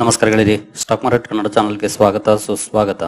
ನಮಸ್ಕಾರ ಗೆಳೆಯರಿ stock market Kannada ಚಾನಲ್ಗೆ ಸ್ವಾಗತ, ಸುಸ್ವಾಗತ.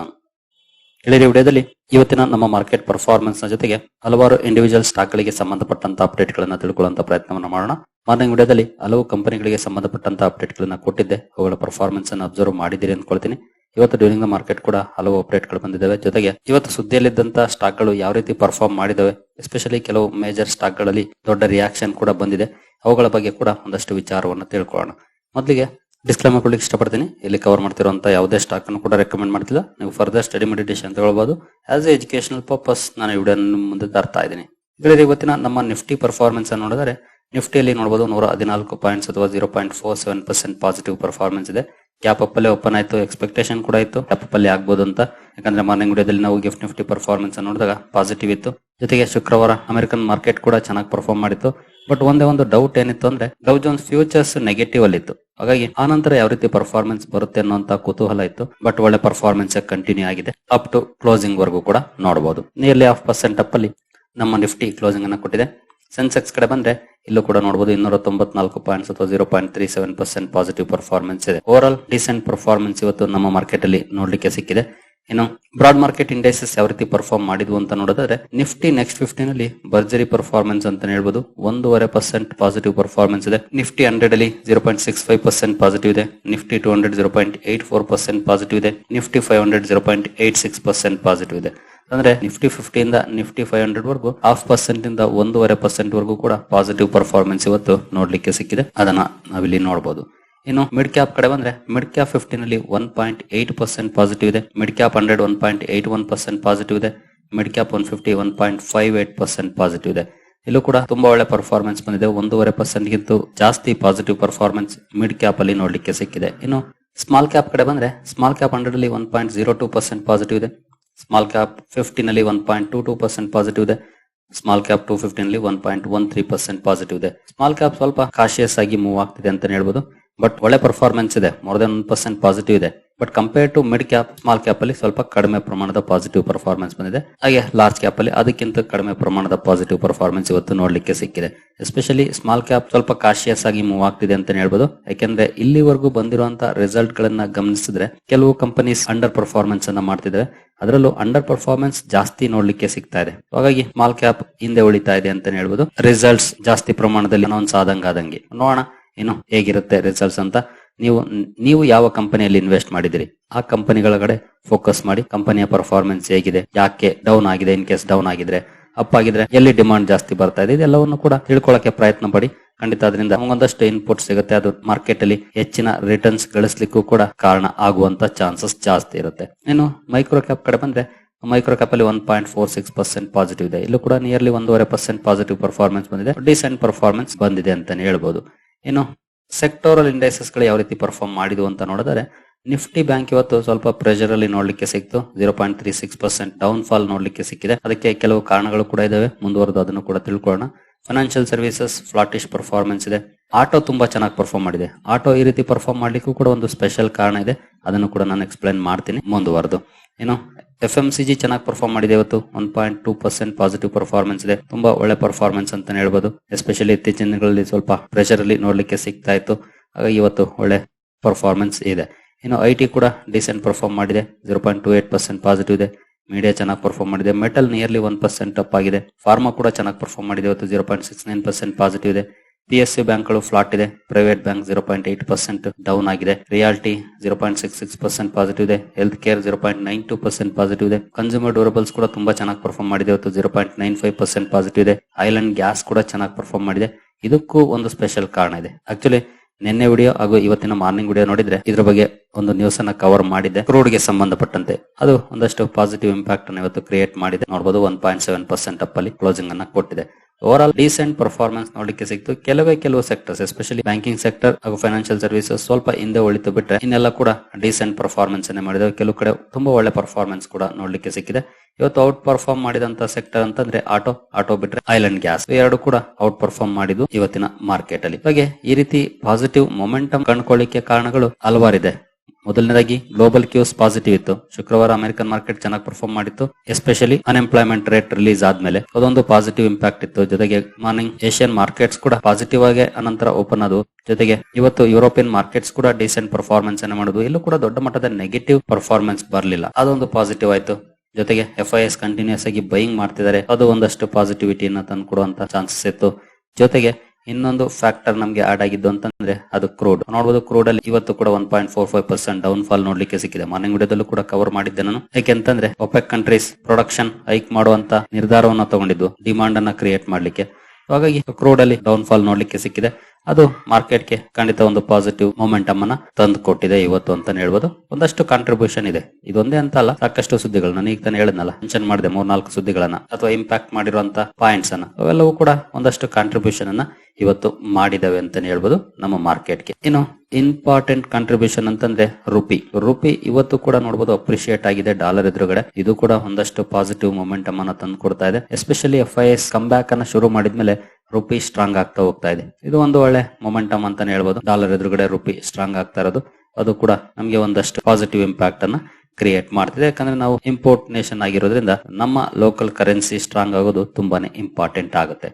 ಗೆಳೆಯರಿ ವಿಡಿಯೋದಲ್ಲಿ ಇವತ್ತಿನ ನಮ್ಮ ಮಾರ್ಕೆಟ್ ಪರ್ಫಾರ್ಮೆನ್ಸ್ನ ಜೊತೆಗೆ ಹಲವಾರು ಇಂಡಿವಿಜುವಲ್ ಸ್ಟಾಕ್ ಗಳಿಗೆ ಸಂಬಂಧಪಟ್ಟಂತ ಅಪ್ಡೇಟ್ ಗಳನ್ನ ತಿಳ್ಕೊಳ್ಳುವಂತ ಪ್ರಯತ್ನವನ್ನು ಮಾಡೋಣ. ಮಾರ್ನಿಂಗ್ ವಿಡಿಯೋದಲ್ಲಿ ಹಲವು ಕಂಪನಿಗಳಿಗೆ ಸಂಬಂಧಪಟ್ಟಂತ ಅಪ್ಡೇಟ್ ಗಳನ್ನ ಕೊಟ್ಟಿದ್ದೆ. ಅವುಗಳ ಪರ್ಫಾರ್ಮೆನ್ಸ್ ಅನ್ನು ಅಬ್ಸರ್ವ್ ಮಾಡಿದಿರಿ ಅಂದ್ಕೊಳ್ತೀನಿ ಇವತ್ತು ಡ್ಯೂರಿಂಗ್ ದ ಮಾರ್ಕೆಟ್ ಕೂಡ ಹಲವು ಅಪ್ಡೇಟ್ಗಳು ಬಂದಿದ್ದಾವೆ. ಜೊತೆಗೆ ಇವತ್ತು ಸುದ್ದಿಯಲ್ಲಿದ್ದಂತಹ ಸ್ಟಾಕ್ಗಳು ಯಾವ ರೀತಿ ಪರ್ಫಾರ್ಮ್ ಮಾಡಿದವೆ ಎಸ್ಪೆಷಲಿ ಕೆಲವು ಮೇಜರ್ ಸ್ಟಾಕ್ಗಳಲ್ಲಿ ದೊಡ್ಡ ರಿಯಾಕ್ಷನ್ ಕೂಡ ಬಂದಿದೆ. ಅವುಗಳ ಬಗ್ಗೆ ಕೂಡ ಒಂದಷ್ಟು ವಿಚಾರವನ್ನು ತಿಳ್ಕೊಳ್ಳೋಣ. ಮೊದಲಿಗೆ ಡಿಸ್ಕ್ಲೈಮರ್ ಕೊಡ್ಲಿಕ್ಕೆ ಇಷ್ಟಪಡ್ತೀನಿ. ಇಲ್ಲಿ ಕವರ್ ಮಾಡ್ತಿರುವಂತ ಯಾವುದೇ ಸ್ಟಾಕ್ ಅನ್ನು ಕೂಡ ರೆಕಮೆಂಡ್ ಮಾಡ್ತಿಲ್ಲ. ನೀವು ಫರ್ದರ್ ಸ್ಟಡಿ ಮೆಡಿಟೇಷನ್ ತಗೊಳ್ಬಹುದು ಆಸ್ ಎ ಎಜುಕೇಶನಲ್ ಪರ್ಪಸ್ ನಾನು ವಿಡಿಯೋ ಮುಂದೆ ತರ್ತಾ ಇದ್ದೀನಿ. ಗೆಳೆಯರೇ, ಇವತ್ತಿನ ನಮ್ಮ ನಿಫ್ಟಿ ಪರ್ಫಾರ್ಮೆನ್ಸ್ ಅನ್ನು ನೋಡಿದರೆ ನಿಫ್ಟಿಯಲ್ಲಿ ನೋಡಬಹುದು ನೂರ ಹದಿನಾಲ್ಕು ಪಾಯಿಂಟ್ಸ್ ಅಥವಾ zero point four seven percent positive performance ಇದೆ. ಗ್ಯಾಪ್ ಅಪ್ ಅಲ್ಲೇ ಓಪನ್ ಆಯಿತು ಎಕ್ಸ್ಪೆಕ್ಟೇಷನ್ ಕೂಡ ಇತ್ತು. ಕ್ಯಾಪ್ ಆಗ್ಬೋದು ಅಂತ. ಯಾಕಂದ್ರೆ ಮಾರ್ನಿಂಗ್ ವಿಡಿಯೋದಲ್ಲಿ ನಾವು ಗಿಫ್ಟ್ ನಿಫ್ಟಿ ಪರ್ಫಾರ್ಮೆನ್ಸ್ ನೋಡಿದಾಗ ಪಾಸಿಟಿವ್ ಇತ್ತು. ಜೊತೆಗೆ ಶುಕ್ರವಾರ ಅಮೆರಿಕನ್ ಮಾರ್ಕೆಟ್ ಕೂಡ ಚೆನ್ನಾಗಿ ಪರ್ಫಾರ್ಮ್ ಮಾಡಿತ್ತು. ಬಟ್ ಒಂದೇ ಒಂದು ಡೌಟ್ ಏನಿತ್ತು ಅಂದ್ರೆ ಡೌ ಜೋನ್ಸ್ ಫ್ಯೂಚರ್ಸ್ ನೆಗೆಟಿವ್ ಅಲ್ಲಿ ಇತ್ತು ಹಾಗಾಗಿ ಆ ಯಾವ ರೀತಿ ಪರ್ಫಾರ್ಮೆನ್ಸ್ ಬರುತ್ತೆ ಅನ್ನುವಂತ ಕುತೂಹಲ ಇತ್ತು. ಬಟ್ ಒಳ್ಳೆ ಪರ್ಫಾರ್ಮೆನ್ಸ್ ಕಂಟಿನ್ಯೂ ಆಗಿದೆ. ಅಪ್ ಟು ಕ್ಲೋಸಿಂಗ್ ವರ್ಗೂ ಕೂಡ ನೋಡಬಹುದು ನಿಯರ್ಲಿ ಹಾಫ್ ಪರ್ಸೆಂಟ್ ಅಪ್ ಅಲ್ಲಿ ನಮ್ಮ ನಿಫ್ಟಿ ಕ್ಲೋಸಿಂಗ್ ಅನ್ನ ಕೊಟ್ಟಿದೆ. ಸೆನ್ಸೆಕ್ಸ್ ಕಡೆ ಬಂದ್ರೆ ಇಲ್ಲೂ ಕೂಡ ನೋಡಬಹುದು ಇನ್ನೂರ ತೊಂಬತ್ನಾಲ್ಕು ಪಾಯಿಂಟ್ಸ್ ಅಥವಾ zero point three seven percent positive performance ಇದೆ. ಓವರ್ ಆಲ್ ಡಿಸೆಂಟ್ ಪರ್ಫಾರ್ಮೆನ್ಸ್ ಇವತ್ತು ನಮ್ಮ ಮಾರ್ಕೆಟ್ ಅಲ್ಲಿ ನೋಡ್ಲಿಕ್ಕೆ ಸಿಕ್ಕಿದೆ. ಇನ್ನು ಬ್ರಾಡ್ ಮಾರ್ಕೆಟ್ ಇಂಡೆಕ್ಸಸ್ ಯಾವ ರೀತಿ ಪರ್ಫಾರ್ಮ್ ಮಾಡಿದ್ವು ಅಂತ ನೋಡೋದಾದ್ರೆ ನಿಫ್ಟಿ ನೆಕ್ಸ್ಟ್ ಫಿಫ್ಟಿನ್ ಅಲ್ಲಿ ಬರ್ಜರಿ ಪರ್ಫಾರ್ಮೆನ್ಸ್ ಅಂತ ಹೇಳ್ಬೋದು. ಒಂದೂವರೆ ಪರ್ಸೆಂಟ್ ಪಾಸಿಟಿವ್ ಪರ್ಫಾರ್ಮೆನ್ಸ್ ಇದೆ. ನಿಫ್ಟಿ ಹಂಡ್ರೆಡ್ ಅಲ್ಲಿ zero point six five percent positive ಇದೆ. Nifty two hundred zero point eight four percent positive ಇದೆ. Nifty five hundred zero point eight six percent positive ಇದೆ. ಅಂದ್ರೆ ನಿಫ್ಟಿ ಫಿಫ್ಟಿ ಇಂದ Nifty five hundred ವರೆಗೂ half percent ಇಂದ ಒಂದೂವರೆ percent ವರೆಗೂ ಕೂಡ ಪಾಸಿಟಿವ್ ಪರ್ಫಾರ್ಮೆನ್ಸ್ ಇವತ್ತು ನೋಡ್ಲಿಕ್ಕೆ ಸಿಕ್ಕಿದೆ. ಅದನ್ನ ನಾವಿಲ್ಲಿ ನೋಡಬಹುದು ಇನ್ನು ಮಿಡ್ ಕ್ಯಾಪ್ ಕಡೆ ಬಂದ್ರೆ ಮಿಡ್ ಕ್ಯಾಪ್ ಫಿಫ್ಟಿ ನಲ್ಲಿ one point eight percent positive ಇದೆ. Mid cap hundred one point eight one percent positive ಇದೆ. Mid cap one fifty one point five eight percent positive ಇದೆ. ಇಲ್ಲೂ ಕೂಡ ತುಂಬಾ ಒಳ್ಳೆ ಪರ್ಫಾರ್ಮೆನ್ಸ್ ಬಂದಿದೆ. ಒಂದೂವರೆ ಪರ್ಸೆಂಟ್ ಗಿಂತ ಜಾಸ್ತಿ ಪಾಸಿಟಿವ್ ಪರ್ಫಾರ್ಮೆನ್ಸ್ ಮಿಡ್ ಕ್ಯಾಪ್ ಅಲ್ಲಿ ನೋಡ್ಲಿಕ್ಕೆ ಸಿಕ್ಕಿದೆ. ಇನ್ನು ಸ್ಮಾಲ್ ಕ್ಯಾಪ್ ಕಡೆ ಬಂದ್ರೆ ಸ್ಮಾಲ್ ಕ್ಯಾಪ್ ಹಂಡ್ರೆಡ್ ಅಲ್ಲಿ one point zero two percent positive ಇದೆ. ಸ್ಮಾಲ್ ಕ್ಯಾಪ್ ಫಿಫ್ಟಿ ನಲ್ಲಿ one point two two percent positive ಇದೆ. ಸ್ಮಾಲ್ ಕ್ಯಾಪ್ ಟೂ ಫಿಫ್ಟೀನ್ ಅಲ್ಲಿ one point one three percent positive ಇದೆ. ಸ್ಮಾಲ್ ಕ್ಯಾಪ್ ಸ್ವಲ್ಪ cautious ಆಗಿ move ಆಗ್ತಿದೆ ಅಂತ ಹೇಳ್ಬೋದು. ಬಟ್ ಒಳ್ಳೆ ಪರ್ಫಾರ್ಮೆನ್ಸ್ ಇದೆ. More than one percent positive ಇದೆ. But compare to mid cap small cap ಅಲ್ಲಿ ಸ್ವಲ್ಪ ಕಡಿಮೆ ಪ್ರಮಾಣದ ಪಾಸಿಟಿವ್ ಪರ್ಫಾರ್ಮೆನ್ಸ್ ಬಂದಿದೆ. ಹಾಗೆ ಲಾರ್ಜ್ ಕ್ಯಾಪ್ ಅಲ್ಲಿ ಅದಕ್ಕಿಂತ ಕಡಿಮೆ ಪ್ರಮಾಣದ ಪಾಸಿಟಿವ್ ಪರ್ಫಾರ್ಮೆನ್ಸ್ ಇವತ್ತು ನೋಡ್ಲಿಕ್ಕೆ ಸಿಕ್ಕಿದೆ. ಎಸ್ಪೆಷಲಿ ಸ್ಮಾಲ್ ಕ್ಯಾಪ್ ಸ್ವಲ್ಪ ಕಾಶಿಯಸ್ ಆಗಿ ಮೂವ್ ಆಗ್ತಿದೆ ಅಂತ ಹೇಳ್ಬೋದು. ಯಾಕೆಂದ್ರೆ ಇಲ್ಲಿವರೆಗೂ ಬಂದಿರುವಂತಹ ರಿಸಲ್ಟ್ ಗಳನ್ನ ಗಮನಿಸಿದ್ರೆ ಕೆಲವು ಕಂಪನೀಸ್ ಅಂಡರ್ ಪರ್ಫಾರ್ಮೆನ್ಸ್ ಅನ್ನ ಮಾಡ್ತಿದ್ದಾರೆ ಅದರಲ್ಲೂ ಅಂಡರ್ ಪರ್ಫಾರ್ಮೆನ್ಸ್ ಜಾಸ್ತಿ ನೋಡ್ಲಿಕ್ಕೆ ಸಿಗ್ತಾ ಇದೆ. ಹಾಗಾಗಿ ಸ್ಮಾಲ್ ಕ್ಯಾಪ್ ಹಿಂದೆ ಉಳಿತಾ ಇದೆ ಅಂತ ಹೇಳ್ಬೋದು. ರಿಸಲ್ಟ್ಸ್ ಜಾಸ್ತಿ ಪ್ರಮಾಣದಲ್ಲಿ ಅನೌನ್ಸ್ ಆದಂಗಾದಂಗೆ. ನೋಡೋಣ. ಇನ್ನು ಹೇಗಿರುತ್ತೆ ರಿಸಲ್ಟ್ಸ್ ಅಂತ ನೀವು ನೀವು ಯಾವ ಕಂಪನಿಯಲ್ಲಿ ಇನ್ವೆಸ್ಟ್ ಮಾಡಿದಿರಿ ಆ ಕಂಪನಿಗಳ ಕಡೆ ಫೋಕಸ್ ಮಾಡಿ ಕಂಪನಿಯ ಪರ್ಫಾರ್ಮೆನ್ಸ್ ಹೇಗಿದೆ, ಯಾಕೆ ಡೌನ್ ಆಗಿದೆ ಇನ್ ಕೇಸ್ ಡೌನ್ ಆಗಿದ್ರೆ ಅಪ್ ಆಗಿದ್ರೆ ಎಲ್ಲಿ ಡಿಮಾಂಡ್ ಜಾಸ್ತಿ ಬರ್ತಾ ಇದೆ, ಇದೆಲ್ಲವನ್ನು ಕೂಡ ತಿಳ್ಕೊಳಕ್ಕೆ ಪ್ರಯತ್ನ ಪಡಿ. ಖಂಡಿತ ಅದರಿಂದ ನಮಗೊಂದಷ್ಟು ಇನ್ಪುಟ್ ಸಿಗುತ್ತೆ, ಅದು ಮಾರ್ಕೆಟ್ ಅಲ್ಲಿ ಹೆಚ್ಚಿನ ರಿಟರ್ನ್ಸ್ ಗಳಿಸ್ಲಿಕ್ಕೂ ಕೂಡ ಕಾರಣ ಆಗುವಂತ ಚಾನ್ಸಸ್ ಜಾಸ್ತಿ ಇರುತ್ತೆ. ಇನ್ನು ಮೈಕ್ರೋ ಕ್ಯಾಪ್ ಕಡೆ ಬಂದ್ರೆ ಮೈಕ್ರೋ ಕ್ಯಾಪ್ ಅಲ್ಲಿ one point four six percent positive ಇದೆ. ಇಲ್ಲೂ ಕೂಡ ನಿಯರ್ಲಿ ಒಂದೂವರೆ ಪರ್ಸೆಂಟ್ ಪಾಸಿಟಿವ್ ಪರ್ಫಾರ್ಮೆನ್ಸ್ ಬಂದಿದೆ. ಡಿಸೆಂಟ್ ಪರ್ಫಾರ್ಮೆನ್ಸ್ ಬಂದಿದೆ ಅಂತಾನೆ ಹೇಳ್ಬೋದು. ಇನ್ನು ಸೆಕ್ಟೋರಲ್ ಇಂಡೆಕ್ಸಸ್ಗಳು ಯಾವ ರೀತಿ ಪರ್ಫಾರ್ಮ್ ಮಾಡಿದ್ವು ಅಂತ ನೋಡಿದರೆ ನಿಫ್ಟಿ ಬ್ಯಾಂಕ್ ಇವತ್ತು ಸ್ವಲ್ಪ ಪ್ರೆಷರ್ ಅಲ್ಲಿ ನೋಡ್ಲಿಕ್ಕೆ ಸಿಕ್ತು. Zero point three six percent down fall ನೋಡ್ಲಿಕ್ಕೆ ಸಿಕ್ಕಿದೆ. ಅದಕ್ಕೆ ಕೆಲವು ಕಾರಣಗಳು ಕೂಡ ಇದಾವೆ. ಮುಂದುವರೆದು ಅದನ್ನು ಕೂಡ ತಿಳ್ಕೊಳ್ಳೋಣ. ಫೈನಾನ್ಷಿಯಲ್ ಸರ್ವಿಸಸ್ ಫ್ಲಾಟಿಶ್ ಪರ್ಫಾರ್ಮೆನ್ಸ್ ಇದೆ. ಆಟೋ ತುಂಬಾ ಚೆನ್ನಾಗಿ ಪರ್ಫಾರ್ಮ್ ಮಾಡಿದೆ. ಆಟೋ ಈ ರೀತಿ ಪರ್ಫಾರ್ಮ್ ಮಾಡ್ಲಿಕ್ಕೂ ಕೂಡ ಒಂದು ಸ್ಪೆಷಲ್ ಕಾರಣ ಇದೆ. ಅದನ್ನು ಕೂಡ ನಾನು ಎಕ್ಸ್ಪ್ಲೈನ್ ಮಾಡ್ತೀನಿ ಮುಂದುವರೆದು. ಏನು ಎಫ್ ಎಂ ಸಿ ಚೆನ್ನಾಗಿ ಪರ್ಫಾರ್ಮ್ ಮಾಡಿದೆ ಇವತ್ತು. One point two percent positive performance ಇದೆ. ತುಂಬಾ ಒಳ್ಳೆ ಪರ್ಫಾರ್ಮೆನ್ಸ್ ಅಂತ ಹೇಳ್ಬೋದು. ಎಸ್ಪೆಷಲಿ ಇತ್ತೀಚಿನ ದಿನಗಳಲ್ಲಿ ಸ್ವಲ್ಪ ಪ್ರೆಷರ್ ಅಲ್ಲಿ ನೋಡ್ಲಿಕ್ಕೆ ಸಿಗ್ತಾ ಇತ್ತು. ಹಾಗಾಗಿ ಇವತ್ತು ಒಳ್ಳೆ ಪರ್ಫಾರ್ಮೆನ್ಸ್ ಇದೆ. ಇನ್ನು ಐ ಟಿ ಕೂಡ ಡಿಸೆಂಟ್ ಪರ್ಫಾರ್ಮ್ ಮಾಡಿದೆ. Zero point two eight percent positive ಇದೆ. ಮೀಡಿಯಾ ಚೆನ್ನಾಗಿ ಪರ್ಫಾರ್ಮ್ ಮಾಡಿದೆ. Metal nearly one percent up ಆಗಿದೆ. ಫಾರ್ಮಾ ಕೂಡ ಚೆನ್ನಾಗಿ ಪರ್ಫಾರ್ಮ್ ಮಾಡಿದೆ ಇವತ್ತು. Zero point six nine percent positive ಇದೆ. ಪಿ ಎಸ್ ಸಿ ಬ್ಯಾಂಕ್ಗಳು ಫ್ಲಾಟ್ ಇದೆ. Private bank zero point eight percent down ಆಗಿದೆ. Realty zero point six six percent positive ಇದೆ. Health care zero point nine two percent positive ಇದೆ. Consumer durables ಕೂಡ ತುಂಬಾ ಚೆನ್ನಾಗಿ perform ಮಾಡಿದೆ. ಇವತ್ತು zero point nine five percent positive ಇದೆ. Oil and gas ಕೂಡ ಚೆನ್ನಾಗಿ ಪರ್ಫಾರ್ಮ್ ಮಾಡಿದೆ. ಇದಕ್ಕೂ ಒಂದು ಸ್ಪೆಷಲ್ ಕಾರಣ ಇದೆ. ಆಕ್ಚುಲಿ ನಿನ್ನೆ ವಿಡಿಯೋ ಹಾಗೂ ಇವತ್ತಿನ ಮಾರ್ನಿಂಗ್ ವಿಡಿಯೋ ನೋಡಿದ್ರೆ ಇದ್ರ ಬಗ್ಗೆ ಒಂದು ನ್ಯೂಸ್ ಅನ್ನ ಕವರ್ ಮಾಡಿದೆ ಕ್ರೂಡ್ಗೆ ಸಂಬಂಧಪಟ್ಟಂತೆ. ಅದು ಒಂದಷ್ಟು ಪಾಸಿಟಿವ್ ಇಂಪ್ಯಾಕ್ಟ್ ಅನ್ನು ಇವತ್ತು ಕ್ರಿಯೇಟ್ ಮಾಡಿದೆ. ನೋಡಬಹುದು one point seven percent up ಅಲ್ಲಿ ಕ್ಲೋಸಿಂಗ್ ಅನ್ನ ಕೊಟ್ಟಿದೆ. ಓವರ್ ಆಲ್ ಡೀಸೆಂಟ್ ಪರ್ಫಾರ್ಮೆನ್ಸ್ ನೋಡಲಿಕ್ಕೆ ಸಿಕ್ತು. ಕೆಲವೇ ಕೆಲವು ಸೆಕ್ಟರ್ಸ್ ಎಸ್ಪೆಷಲಿ ಬ್ಯಾಂಕಿಂಗ್ ಸೆಕ್ಟರ್ ಹಾಗೂ ಫೈನಾನ್ಷಿಯಲ್ ಸರ್ವಿಸಸ್ ಸ್ವಲ್ಪ ಹಿಂದೆ ಉಳಿತು ಬಿಟ್ಟರೆ ಇನ್ನೆಲ್ಲ ಕೂಡ ಡೀಸೆಂಟ್ ಪರ್ಫಾರ್ಮೆನ್ಸ್ ಅನ್ನೇ ಮಾಡಿದೆ ಕೆಲವು ಕಡೆ ತುಂಬಾ ಒಳ್ಳೆ ಪರ್ಫಾರ್ಮೆನ್ಸ್ ಕೂಡ ನೋಡಲಿಕ್ಕೆ ಸಿಕ್ಕಿದೆ. ಇವತ್ತು ಔಟ್ ಪರ್ಫಾರ್ಮ್ ಮಾಡಿದಂತ ಸೆಕ್ಟರ್ ಅಂತಂದ್ರೆ ಆಟೋ ಆಟೋ ಬಿಟ್ರೆ ಐಲ್ಯಾಂಡ್ ಗ್ಯಾಸ್ ಎರಡು ಕೂಡ ಔಟ್ ಪರ್ಫಾರ್ಮ್ ಮಾಡಿದ್ದು ಇವತ್ತಿನ ಮಾರ್ಕೆಟ್ ಅಲ್ಲಿ. ಹಾಗೆ ಈ ರೀತಿ ಪಾಸಿಟಿವ್ ಮೊಮೆಂಟಮ್ ಕಂಡುಕೊಳ್ಳಿಕ್ಕೆ ಕಾರಣಗಳು ಹಲವಾರಿದೆ ಮೊದಲನೇದಾಗಿ ಗ್ಲೋಬಲ್ ಕ್ಯೂಸ್ ಪಾಸಿಟಿವ್ ಇತ್ತು. ಶುಕ್ರವಾರ ಅಮೆರಿಕನ್ ಮಾರ್ಕೆಟ್ ಚೆನ್ನಾಗಿ ಪರ್ಫಾರ್ಮ್ ಮಾಡಿತ್ತು. ಎಸ್ಪೆಷಲಿ ಅನ್ಎಂಪ್ಲಾಯ್ಮೆಂಟ್ ರೇಟ್ ರಿಲೀಸ್ ಆದ್ಮೇಲೆ ಅದೊಂದು ಪಾಸಿಟಿವ್ ಇಂಪ್ಯಾಕ್ಟ್ ಇತ್ತು. ಜೊತೆಗೆ ಮಾರ್ನಿಂಗ್ ಏಷ್ಯನ್ ಮಾರ್ಕೆಟ್ಸ್ ಕೂಡ ಪಾಸಿಟಿವ್ ಆಗಿ, ಅನಂತರ ಓಪನ್ ಆದವು. ಜೊತೆಗೆ ಇವತ್ತು ಯುರೋಪಿಯನ್ ಮಾರ್ಕೆಟ್ಸ್ ಕೂಡ ಡಿಸೆಂಟ್ ಪರ್ಫಾರ್ಮೆನ್ಸ್ ಅನ್ನು ಮಾಡುದು. ಇಲ್ಲೂ ಕೂಡ ದೊಡ್ಡ ಮಟ್ಟದ ನೆಗೆಟಿವ್ ಪರ್ಫಾರ್ಮೆನ್ಸ್ ಬರಲಿಲ್ಲ. ಅದೊಂದು ಪಾಸಿಟಿವ್ ಆಯ್ತು. ಜೊತೆಗೆ ಎಫ್ ಐ ಎಸ್ ಕಂಟಿನ್ಯೂಸ್ ಆಗಿ ಬೈಯಿಂಗ್ ಮಾಡ್ತಿದ್ದಾರೆ. ಅದು ಒಂದಷ್ಟು ಪಾಸಿಟಿವಿಟಿಯನ್ನು ತಂದು ಕೊಡುವಂತ ಚಾನ್ಸಸ್ ಇತ್ತು. ಜೊತೆಗೆ ಇನ್ನೊಂದು ಫ್ಯಾಕ್ಟರ್ ನಮಗೆ ಆಡ್ ಆಗಿದ್ದು ಅಂತಂದ್ರೆ ಅದು ಕ್ರೂಡ್ ನೋಡಬಹುದು ಕ್ರೂಡ್ ಅಲ್ಲಿ ಇವತ್ತು ಕೂಡ one point four five percent down fall ನೋಡ್ಲಿಕ್ಕೆ ಸಿಕ್ಕಿದೆ. ಮಾರ್ನಿಂಗ್ ವಿಡಿಯೋದಲ್ಲೂ ಕೂಡ ಕವರ್ ಮಾಡಿದ್ದೆ ನಾನು ಯಾಕೆಂತಂದ್ರೆ ಒಪೆಕ್ ಕಂಟ್ರೀಸ್ ಪ್ರೊಡಕ್ಷನ್ ಹೈಕ್ ಮಾಡುವಂತ ನಿರ್ಧಾರವನ್ನ ತಗೊಂಡಿದ್ದು ಡಿಮಾಂಡ್ ಅನ್ನ ಕ್ರಿಯೇಟ್ ಮಾಡ್ಲಿಕ್ಕೆ. ಹಾಗಾಗಿ ಕ್ರೂಡ್ ಅಲ್ಲಿ ಡೌನ್ ಫಾಲ್ ನೋಡ್ಲಿಕ್ಕೆ ಸಿಕ್ಕಿದೆ. ಅದು ಮಾರ್ಕೆಟ್ಗೆ ಖಂಡಿತ ಒಂದು ಪಾಸಿಟಿವ್ ಮೊಮೆಂಟಮ್ ಅನ್ನ ತಂದು ಕೊಟ್ಟಿದೆ ಇವತ್ತು ಅಂತ ಹೇಳ್ಬೋದು. ಒಂದಷ್ಟು ಕಾಂಟ್ರಿಬ್ಯೂಷನ್ ಇದೆ. ಇದೊಂದೇ ಅಂತ ಅಲ್ಲ, ಸಾಕಷ್ಟು ಸುದ್ದಿಗಳನ್ನ. ನಾನು ಈಗ ತಾನೇ ಹೇಳಿದ್ನಲ್ಲ ಮೆನ್ಷನ್ ಮಾಡಿದೆ ಮೂರ್ನಾಲ್ಕು ಸುದ್ದಿಗಳನ್ನ ಅಥವಾ ಇಂಪ್ಯಾಕ್ಟ್ ಮಾಡಿರುವಂತ ಪಾಯಿಂಟ್ಸ್ ಅನ್ನ. ಅವೆಲ್ಲವೂ ಕೂಡ ಒಂದಷ್ಟು ಕಾಂಟ್ರಿಬ್ಯೂಷನ್ ಅನ್ನ ಇವತ್ತು ಮಾಡಿದವೆ ಅಂತಾನೆ ಹೇಳ್ಬೋದು ನಮ್ಮ ಮಾರ್ಕೆಟ್ಗೆ ಇನ್ನು ಇಂಪಾರ್ಟೆಂಟ್ ಕಾಂಟ್ರಿಬ್ಯೂಷನ್ ಅಂತಂದ್ರೆ ರುಪಿ ರುಪಿ ಇವತ್ತು ಕೂಡ ನೋಡಬಹುದು ಅಪ್ರಿಶಿಯೇಟ್ ಆಗಿದೆ ಡಾಲರ್ ಎದುರುಗಡೆ. ಇದು ಕೂಡ ಒಂದಷ್ಟು ಪಾಸಿಟಿವ್ ಮೊಮೆಂಟಮ್ ಅನ್ನ ತಂದು ಕೊಡ್ತಾ ಇದೆ. Especially F I S come back ಅನ್ನ ಶುರು ಮಾಡಿದ್ಮೇಲೆ ರುಪಿ ಸ್ಟ್ರಾಂಗ್ ಆಗ್ತಾ ಹೋಗ್ತಾ ಇದೆ. ಇದು ಒಂದು ಒಳ್ಳೆ ಮೊಮೆಂಟಮ್ ಅಂತಾನೆ ಹೇಳ್ಬೋದು. ಡಾಲರ್ ಎದುರುಗಡೆ ರುಪಿ ಸ್ಟ್ರಾಂಗ್ ಆಗ್ತಾ ಇರೋದು. ಅದು ಕೂಡ ನಮಗೆ ಒಂದಷ್ಟು ಪಾಸಿಟಿವ್ ಇಂಪ್ಯಾಕ್ಟ್ ಅನ್ನ ಕ್ರಿಯೇಟ್ ಮಾಡ್ತಿದೆ. ಯಾಕಂದ್ರೆ ನಾವು ಇಂಪೋರ್ಟ್ ನೇಷನ್ ಆಗಿರೋದ್ರಿಂದ ನಮ್ಮ ಲೋಕಲ್ ಕರೆನ್ಸಿ ಸ್ಟ್ರಾಂಗ್ ಆಗೋದು ತುಂಬಾನೇ ಇಂಪಾರ್ಟೆಂಟ್ ಆಗುತ್ತೆ.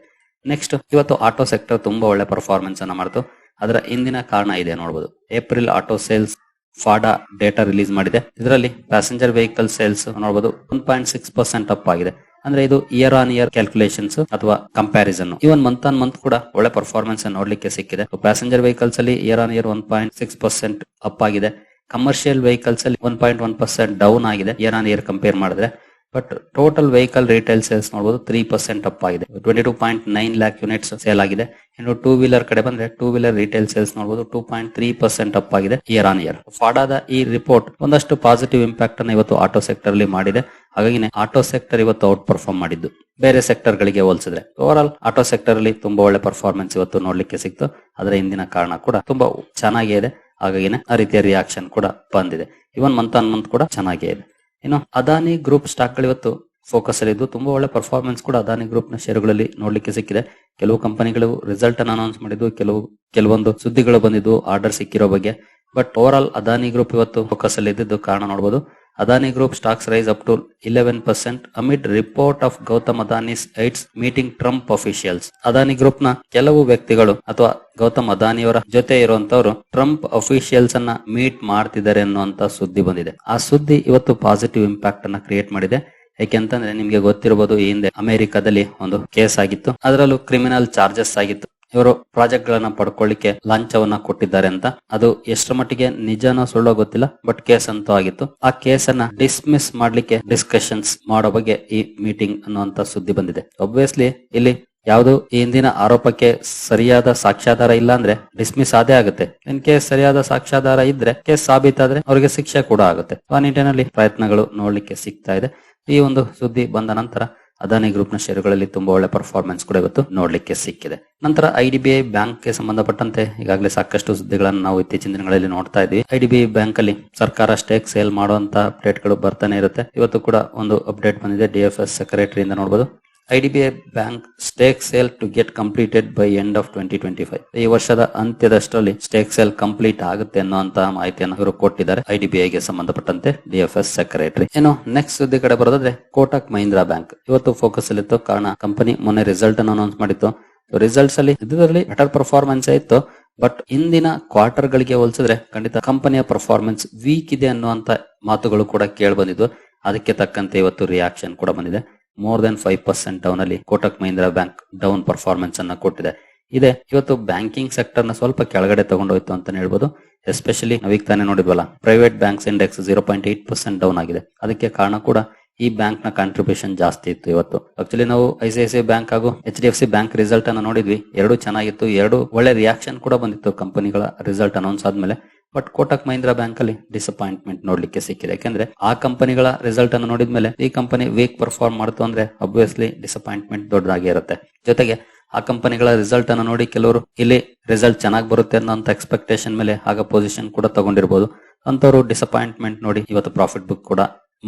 ನೆಕ್ಸ್ಟ್ ಇವತ್ತು ಆಟೋ ಸೆಕ್ಟರ್ ತುಂಬಾ ಒಳ್ಳೆ ಪರ್ಫಾರ್ಮೆನ್ಸ್ ಅನ್ನ ಮಾಡ್ತು. ಅದರ ಹಿಂದಿನ ಕಾರಣ ಇದೆ ನೋಡಬಹುದು April auto sales FADA data release ಮಾಡಿದೆ. ಇದರಲ್ಲಿ ಪ್ಯಾಸೆಂಜರ್ ವೆಹಿಕಲ್ ಸೇಲ್ಸ್ ನೋಡಬಹುದು one point six percent up ಆಗಿದೆ. ಅಂದ್ರೆ ಇದು ಇಯರ್ ಆನ್ ಇಯರ್ ಕ್ಯಾಲ್ಕುಲೇಷನ್ಸ್ ಅಥವಾ comparison even month on month ಕೂಡ ಒಳ್ಳೆ ಪರ್ಫಾರ್ಮೆನ್ಸ್ ನೋಡ್ಲಿಕ್ಕೆ ಸಿಕ್ಕಿದೆ. ಪ್ಯಾಸೆಂಜರ್ ವೆಹಿಕಲ್ಸ್ ಅಲ್ಲಿ year on year one point six percent up ಆಗಿದೆ. ಕಮರ್ಷಿಯಲ್ ವೆಹಿಕಲ್ಸ್ ಅಲ್ಲಿ one point one percent down ಆಗಿದೆ. ಇಯರ್ ಆನ್ ಇಯರ್ ಕಂಪೇರ್ ಮಾಡಿದ್ರೆ. But total vehicle retail sales ನೋಡಬಹುದು ತ್ರೀ ಪರ್ಸೆಂಟ್ ಅಪ್ ಆಗಿದೆ. Twenty two point nine lakh units sale ಆಗಿದೆ. ಇನ್ನು two wheeler ಕಡೆ ಬಂದ್ರೆ ಟೂ ವೀಲರ್ ರಿಟೇಲ್ ಸೇಲ್ಸ್ ನೋಡಬಹುದು two point three percent up ಆಗಿದೆ ಇಯರ್ ಆನ್ ಇಯರ್ ಫಾಡಾದ ಈ ರಿಪೋರ್ಟ್ ಒಂದಷ್ಟು ಪಾಸಿಟಿವ್ ಇಂಪ್ಯಾಕ್ಟ್ ಅನ್ನು ಇವತ್ತು ಆಟೋ ಸೆಕ್ಟರ್ ಅಲ್ಲಿ ಮಾಡಿದೆ. ಹಾಗಾಗಿ ಆಟೋ ಸೆಕ್ಟರ್ ಇವತ್ತು ಔಟ್ ಪರ್ಫಾರ್ಮ್ ಮಾಡಿದ್ದು. ಬೇರೆ ಸೆಕ್ಟರ್ ಗಳಿಗೆ ಹೋಲಿಸಿದ್ರೆ. ಓವರ್ ಆಲ್ ಆಟೋ ಸೆಕ್ಟರ್ ಅಲ್ಲಿ ತುಂಬಾ ಒಳ್ಳೆ ಪರ್ಫಾರ್ಮೆನ್ಸ್ ಇವತ್ತು ನೋಡ್ಲಿಕ್ಕೆ ಸಿಕ್ತು. ಅದರ ಹಿಂದಿನ ಕಾರಣ ಕೂಡ ತುಂಬಾ ಚೆನ್ನಾಗಿದೆ ಹಾಗಾಗಿ ಆ ರೀತಿಯ ರಿಯಾಕ್ಷನ್ ಕೂಡ ಬಂದಿದೆ. ಇವನ್ ಮಂತ್ ಆನ್ ಮಂತ್ ಕೂಡ ಚೆನ್ನಾಗೇ ಇದೆ. ಇನ್ನು ಅದಾನಿ ಗ್ರೂಪ್ ಸ್ಟಾಕ್ಗಳು ಇವತ್ತು ಫೋಕಸ್ ಅಲ್ಲಿ ಇದ್ದು ತುಂಬಾ ಒಳ್ಳೆ ಪರ್ಫಾರ್ಮೆನ್ಸ್ ಕೂಡ ಅದಾನಿ ಗ್ರೂಪ್ನ ಷೇರುಗಳಲ್ಲಿ ನೋಡ್ಲಿಕ್ಕೆ ಸಿಕ್ಕಿದೆ. ಕೆಲವು ಕಂಪನಿಗಳು ರಿಸಲ್ಟ್ ಅನ್ನು ಅನೌನ್ಸ್ ಮಾಡಿದ್ವು ಕೆಲವು, ಕೆಲವೊಂದು ಸುದ್ದಿಗಳು ಬಂದಿದ್ವು ಆರ್ಡರ್ ಸಿಕ್ಕಿರೋ ಬಗ್ಗೆ. But over all Adani group ಇವತ್ತು ಫೋಕಸ್ ಅಲ್ಲಿ ಇದ್ದಿದ್ದು ಕಾರಣ ನೋಡಬಹುದು Adani group stocks rise up to eleven percent amid report of Gautam Adani's aides meeting Trump officials Adani ಗ್ರೂಪ್ನ ಕೆಲವು ವ್ಯಕ್ತಿಗಳು ಅಥವಾ ಗೌತಮ್ ಅದಾನಿಯವರ ಜೊತೆ ಇರುವಂತವರು ಟ್ರಂಪ್ ಅಫಿಷಿಯಲ್ಸ್ ಅನ್ನ ಮೀಟ್ ಮಾಡ್ತಿದ್ದಾರೆ ಅನ್ನುವಂತ ಸುದ್ದಿ ಬಂದಿದೆ. ಆ ಸುದ್ದಿ ಇವತ್ತು ಪಾಸಿಟಿವ್ ಇಂಪ್ಯಾಕ್ಟ್ ಅನ್ನ ಕ್ರಿಯೇಟ್ ಮಾಡಿದೆ. ಯಾಕೆಂತಂದ್ರೆ ನಿಮ್ಗೆ ಗೊತ್ತಿರಬಹುದು ಈ ಹಿಂದೆ ಅಮೆರಿಕದಲ್ಲಿ ಒಂದು ಕೇಸ್ ಆಗಿತ್ತು. ಅದರಲ್ಲೂ ಕ್ರಿಮಿನಲ್ ಚಾರ್ಜಸ್ ಆಗಿತ್ತು. ಇವರು ಪ್ರಾಜೆಕ್ಟ್ ಗಳನ್ನ ಪಡ್ಕೊಳ್ಳಿಕ್ಕೆ ಲಂಚವನ್ನ ಕೊಟ್ಟಿದ್ದಾರೆ ಅಂತ. ಅದು ಎಷ್ಟರ ಮಟ್ಟಿಗೆ ನಿಜನೋ ಸುಳ್ಳೋ ಗೊತ್ತಿಲ್ಲ, ಬಟ್ ಕೇಸ್ ಅಂತೂ ಆಗಿತ್ತು. ಆ ಕೇಸ್ ಅನ್ನ ಡಿಸ್ಮಿಸ್ ಮಾಡ್ಲಿಕ್ಕೆ ಡಿಸ್ಕಷನ್ಸ್ ಮಾಡೋ ಬಗ್ಗೆ ಈ ಮೀಟಿಂಗ್ ಅನ್ನುವಂತ ಸುದ್ದಿ ಬಂದಿದೆ. ಒಬ್ವಿಯಸ್ಲಿ ಇಲ್ಲಿ ಯಾವುದು ಈ ಹಿಂದಿನ ಆರೋಪಕ್ಕೆ ಸರಿಯಾದ ಸಾಕ್ಷ್ಯಾಧಾರ ಇಲ್ಲ ಅಂದ್ರೆ ಡಿಸ್ಮಿಸ್ ಆದೇ ಆಗುತ್ತೆ. ಇನ್ ಕೇಸ್ ಸರಿಯಾದ ಸಾಕ್ಷ್ಯಾಧಾರ ಇದ್ರೆ, ಕೇಸ್ ಸಾಬೀತಾದ್ರೆ ಅವರಿಗೆ ಶಿಕ್ಷೆ ಕೂಡ ಆಗುತ್ತೆ. ಆ ನಿಟ್ಟಿನಲ್ಲಿ ಪ್ರಯತ್ನಗಳು ನೋಡ್ಲಿಕ್ಕೆ ಸಿಗ್ತಾ ಇದೆ. ಈ ಒಂದು ಸುದ್ದಿ ಬಂದ ನಂತರ ಅದಾನಿ ಗ್ರೂಪ್ನ ಷೇರುಗಳಲ್ಲಿ ತುಂಬಾ ಒಳ್ಳೆ ಪರ್ಫಾರ್ಮೆನ್ಸ್ ಕೂಡ ಇವತ್ತು ನೋಡ್ಲಿಕ್ಕೆ ಸಿಕ್ಕಿದೆ. ನಂತರ ಐ ಬ್ಯಾಂಕ್ಗೆ ಸಂಬಂಧಪಟ್ಟಂತೆ ಈಗಾಗಲೇ ಸಾಕಷ್ಟು ಸುದ್ದಿಗಳನ್ನು ನಾವು ಇತ್ತೀಚಿನ ದಿನಗಳಲ್ಲಿ ನೋಡ್ತಾ ಇದ್ವಿ. ಐಡಿಬಿಐ ಬ್ಯಾಂಕ್ ಅಲ್ಲಿ ಸರ್ಕಾರ ಸ್ಟೇಕ್ ಸೇಲ್ ಮಾಡುವಂತಹ ಅಪ್ಡೇಟ್ಗಳು ಬರ್ತಾನೆ ಇರುತ್ತೆ. ಇವತ್ತು ಕೂಡ ಒಂದು ಅಪ್ಡೇಟ್ ಬಂದಿದೆ. ಡಿಎಫ್ಎಸ್ ಸೆಕ್ರೆಟರಿ ಇಂದ ನೋಡಬಹುದು IDBI bank stake sale to get completed by end of twenty twenty five ಈ ವರ್ಷದ ಅಂತ್ಯದಷ್ಟರಲ್ಲಿ ಸ್ಟೇಕ್ ಸೇಲ್ ಕಂಪ್ಲೀಟ್ ಆಗುತ್ತೆ ಅನ್ನುವಂತಹ ಮಾಹಿತಿಯನ್ನು ಇವರು ಕೊಟ್ಟಿದ್ದಾರೆ. ಐಡಿಬಿಐ ಗೆ ಸಂಬಂಧಪಟ್ಟಂತೆ ಡಿಎಫ್ಎಸ್ ಸೆಕ್ರೆಟರಿ ಏನು ನೆಕ್ಸ್ಟ್ ಸುದ್ದಿ ಕಡೆ ಬರೋದಾದ್ರೆ ಕೋಟಕ್ ಮಹೀಂದ್ರಾ ಬ್ಯಾಂಕ್ ಇವತ್ತು ಫೋಕಸ್ ಅಲ್ಲಿತ್ತು ಕಾರಣ ಕಂಪನಿ ಮೊನ್ನೆ ರಿಸಲ್ಟ್ ಅನ್ನು ಅನೌನ್ಸ್ ಮಾಡಿತ್ತು. ರಿಸಲ್ಟ್ಸ್ ಅಲ್ಲಿ ಇದರಲ್ಲಿ ಬೆಟರ್ ಪರ್ಫಾರ್ಮೆನ್ಸ್ ಇತ್ತು. ಬಟ್ ಇಂದಿನ ಕ್ವಾರ್ಟರ್ ಗಳಿಗೆ ಹೋಲಿಸಿದ್ರೆ ಖಂಡಿತ ಕಂಪನಿಯ ಪರ್ಫಾರ್ಮೆನ್ಸ್ ವೀಕ್ ಇದೆ ಅನ್ನುವಂತ ಮಾತುಗಳು ಕೂಡ ಕೇಳಿ ಬಂದಿದ್ದು ಅದಕ್ಕೆ ತಕ್ಕಂತೆ ಇವತ್ತು ರಿಯಾಕ್ಷನ್ ಕೂಡ ಬಂದಿದೆ. More than five percent down ಅಲ್ಲಿ Kotak Mahindra bank down performance ಅನ್ನ ಕೊಟ್ಟಿದೆ. ಇದೆ, ಇವತ್ತು ಬ್ಯಾಂಕಿಂಗ್ ಸೆಕ್ಟರ್ನ ಸ್ವಲ್ಪ ಕೆಳಗಡೆ ತಗೊಂಡೋಯ್ತು ಅಂತಾನೆ ಹೇಳ್ಬೋದು. ಎಸ್ಪೆಷಲಿ ನಾವೀಗ ತಾನೇ ನೋಡಿದ್ವಲ್ಲ private banks index zero point eight percent down ಆಗಿದೆ. ಅದಕ್ಕೆ ಕಾರಣ ಕೂಡ ಈ ಬ್ಯಾಂಕ್ನ ಕಾಂಟ್ರಿಬ್ಯೂಷನ್ ಜಾಸ್ತಿ ಇತ್ತು ಇವತ್ತು. ಆಕ್ಚುಲಿ ನಾವು I C I C bank ಹಾಗೂ H D F C bank result ಅನ್ನ ನೋಡಿದ್ವಿ. ಎರಡು ಚೆನ್ನಾಗಿತ್ತು, ಎರಡು ಒಳ್ಳೆ ರಿಯಾಕ್ಷನ್ ಕೂಡ ಬಂದಿತ್ತು ಕಂಪನಿಗಳ ರಿಸಲ್ಟ್ ಅನೌನ್ಸ್ ಆದ್ಮೇಲೆ. ಬಟ್ ಕೋಟಕ್ ಮಹೀಂದ್ರಾ ಬ್ಯಾಂಕ್ ಅಲ್ಲಿ ಡಿಸಪಾಯಿಂಟ್ಮೆಂಟ್ ನೋಡ್ಲಿಕ್ಕೆ ಸಿಕ್ಕಿದೆ. ಯಾಕಂದ್ರೆ ಆ ಕಂಪನಿಗಳ ರಿಸಲ್ಟ್ ಅನ್ನು ನೋಡಿದ್ಮೇಲೆ ಈ ಕಂಪನಿ ವೀಕ್ ಪರ್ಫಾರ್ಮ್ ಮಾಡ್ತು ಅಂದ್ರೆ ಅಬ್ವಿಯಸ್ಲಿ ಡಿಸಪಾಯಿಂಟ್ಮೆಂಟ್ ದೊಡ್ಡದಾಗಿ ಇರುತ್ತೆ. ಜೊತೆಗೆ ಆ ಕಂಪನಿಗಳ ರಿಸಲ್ಟ್ ಅನ್ನು ನೋಡಿ ಕೆಲವರು ಇಲ್ಲಿ ರಿಸಲ್ಟ್ ಚೆನ್ನಾಗಿ ಬರುತ್ತೆ ಅನ್ನೋ ಎಕ್ಸ್ಪೆಕ್ಟೇಷನ್ ಮೇಲೆ ಆಗ ಪೊಸಿಷನ್ ಕೂಡ ತಗೊಂಡಿರ್ಬೋದು. ಅಂತವರು ಡಿಸಪಾಯಿಂಟ್ಮೆಂಟ್ ನೋಡಿ ಇವತ್ತು ಪ್ರಾಫಿಟ್ ಬುಕ್ ಕೂಡ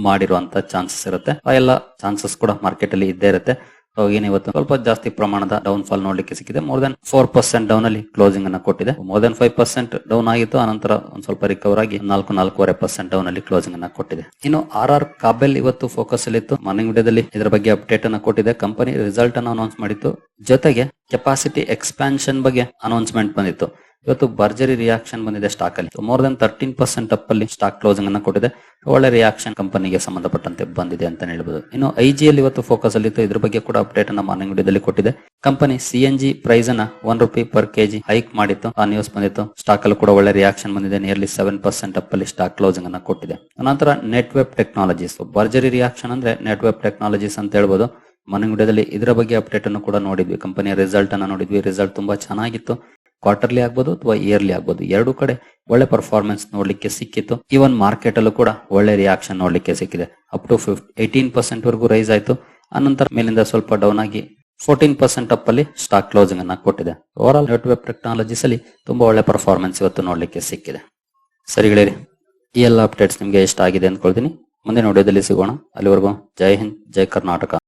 ಮಾಡಿರುವಂತ ಚಾನ್ಸಸ್ ಇರುತ್ತೆ. ಆ ಎಲ್ಲ ಚಾನ್ಸಸ್ ಕೂಡ ಮಾರ್ಕೆಟ್ ಅಲ್ಲಿ ಇದ್ದೇ ಇರುತ್ತೆ. ಏನು ಇವತ್ತು? ಸ್ವಲ್ಪ ಜಾಸ್ತಿ ಪ್ರಮಾಣದ ಡೌನ್ ಫಾಲ್ ನೋಡ್ಲಿಕ್ಕೆ ಸಿಕ್ಕಿದೆ. More than four percent down ಅಲ್ಲಿ ಕ್ಲೋಸಿಂಗ್ ಅನ್ನ ಕೊಟ್ಟಿದೆ. More than five percent down ಆಗಿತ್ತು. ಆನಂತರ ಒಂದ್ ಸ್ವಲ್ಪ ರಿಕವರ್ ಆಗಿ ನಾಲ್ಕು, ನಾಲ್ಕೂವರೆ ಪರ್ಸೆಂಟ್ ಡೌನ್ ಅಲ್ಲಿ ಕ್ಲೋಸಿಂಗ್ ಅನ್ನ ಕೊಟ್ಟಿದೆ. ಇನ್ನು ಆರ್ ಆರ್ ಕಾಬೆಲ್ ಇವತ್ತು ಫೋಕಸ್ ಅಲ್ಲಿ ಇತ್ತು. ಮಾರ್ನಿಂಗ್ ವಿಡಿಯೋದಲ್ಲಿ ಇದರ ಬಗ್ಗೆ ಅಪ್ಡೇಟ್ ಅನ್ನ ಕೊಟ್ಟಿದೆ. ಕಂಪನಿ ರಿಸಲ್ಟ್ ಅನ್ನು ಅನೌನ್ಸ್ ಮಾಡಿತ್ತು. ಜೊತೆಗೆ ಕೆಪಾಸಿಟಿ ಎಕ್ಸ್ಪಾನ್ಷನ್ ಬಗ್ಗೆ ಅನೌನ್ಸ್ಮೆಂಟ್ ಬಂದಿತ್ತು. ಇವತ್ತು ಭರ್ಜರಿ ರಿಯಾಕ್ಷನ್ ಬಂದಿದೆ ಸ್ಟಾಕ್ ಅಲ್ಲಿ. More than thirteen percent up ಅಲ್ಲಿ ಸ್ಟಾಕ್ ಕ್ಲೋಸಿಂಗ್ ಅನ್ನ ಕೊಟ್ಟಿದೆ. ಒಳ್ಳೆ ರಿಯಾಕ್ಷನ್ ಕಂಪನಿಗೆ ಸಂಬಂಧಪಟ್ಟಂತೆ ಬಂದಿದೆ ಅಂತ ಹೇಳ್ಬೋದು. ಇನ್ನು ಐ ಜಿ ಅಲ್ಲಿ ಇವತ್ತು ಫೋಕಸ್ ಅಲ್ಲಿ ಇದ್ರ ಬಗ್ಗೆ ಕೂಡ ಅಪ್ಡೇಟ್ ಅನ್ನ ಮಾರ್ನಿಂಗ್ ವಿಡಿಯೋದಲ್ಲಿ ಕೊಟ್ಟಿದೆ company C N G price ಅನ್ನ one rupee per K G hike ಮಾಡಿತ್ತು. ಆ ನ್ಯೂಸ್ ಬಂದಿತ್ತು. ಸ್ಟಾಕ್ ಅಲ್ಲಿ ಕೂಡ ಒಳ್ಳೆ ರಿಯಾಕ್ಷನ್ ಬಂದಿದೆ. ನಿಯರ್ಲಿ ಸೆವೆನ್ ಪರ್ಸೆಂಟ್ ಅಪ್ ಅಲ್ಲಿ ಸ್ಟಾಕ್ ಕ್ಲೋಸಿಂಗ್ ಅನ್ನ ಕೊಟ್ಟಿದೆ. ನಂತರ ನೆಟ್ ವೆಬ್ ಟೆಕ್ನಾಲಜೀಸ್ ಭರ್ಜರಿ ರಿಯಾಕ್ಷನ್ ಅಂದ್ರೆ ನೆಟ್ವೆಬ್ ಟೆಕ್ನಾಲಜೀಸ್ ಅಂತ ಹೇಳ್ಬೋದು. ಮಾರ್ನಿಂಗ್ ವಿಡಿಯೋದಲ್ಲಿ ಇದರ ಬಗ್ಗೆ ಅಪ್ಡೇಟ್ ಅನ್ನು ಕೂಡ ನೋಡಿದ್ವಿ. ಕಂಪನಿಯ ರಿಸಲ್ಟ್ ಅನ್ನ ನೋಡಿದ್ವಿ. ರಿಸಲ್ಟ್ ತುಂಬಾ ಚೆನ್ನಾಗಿತ್ತು. ಕ್ವಾರ್ಟರ್ಲಿ ಆಗ್ಬೋದು ಅಥವಾ ಇಯರ್ಲಿ ಆಗ್ಬೋದು. ಎರಡು ಕಡೆ ಒಳ್ಳೆ ಪರ್ಫಾರ್ಮೆನ್ಸ್ ನೋಡ್ಲಿಕ್ಕೆ ಸಿಕ್ಕಿತ್ತು. ಈವನ್ ಮಾರ್ಕೆಟ್ ಅಲ್ಲೂ ಕೂಡ ಒಳ್ಳೆ ರಿಯಾಕ್ಷನ್ ನೋಡ್ಲಿಕ್ಕೆ ಸಿಕ್ಕಿದೆ. Up to fifth eighteen percent ವರೆಗೂ ರೈಸ್ ಆಯ್ತು. ಆನಂತರ ಮೇಲಿಂದ ಸ್ವಲ್ಪ ಡೌನ್ ಆಗಿ ಫೋರ್ಟೀನ್ ಪರ್ಸೆಂಟ್ ಅಪ್ ಅಲ್ಲಿ ಸ್ಟಾಕ್ ಕ್ಲೋಸಿಂಗ್ ಅನ್ನ ಕೊಟ್ಟಿದೆ. Over all Netweb Technologies ಅಲ್ಲಿ ತುಂಬಾ ಒಳ್ಳೆ ಪರ್ಫಾರ್ಮೆನ್ಸ್ ಇವತ್ತು ನೋಡ್ಲಿಕ್ಕೆ ಸಿಕ್ಕಿದೆ. ಸರಿ ಗೆಳೆಯರಿ, ಈ ಎಲ್ಲ ಅಪ್ಡೇಟ್ಸ್ ನಿಮ್ಗೆ ಇಷ್ಟ ಆಗಿದೆ ಅಂದ್ಕೊಳ್ತೀನಿ. ಮುಂದೆ ವಿಡಿಯೋದಲ್ಲಿ ಸಿಗೋಣ. ಅಲ್ಲಿವರೆಗೂ ಜೈ ಹಿಂದ್, ಜೈ ಕರ್ನಾಟಕ.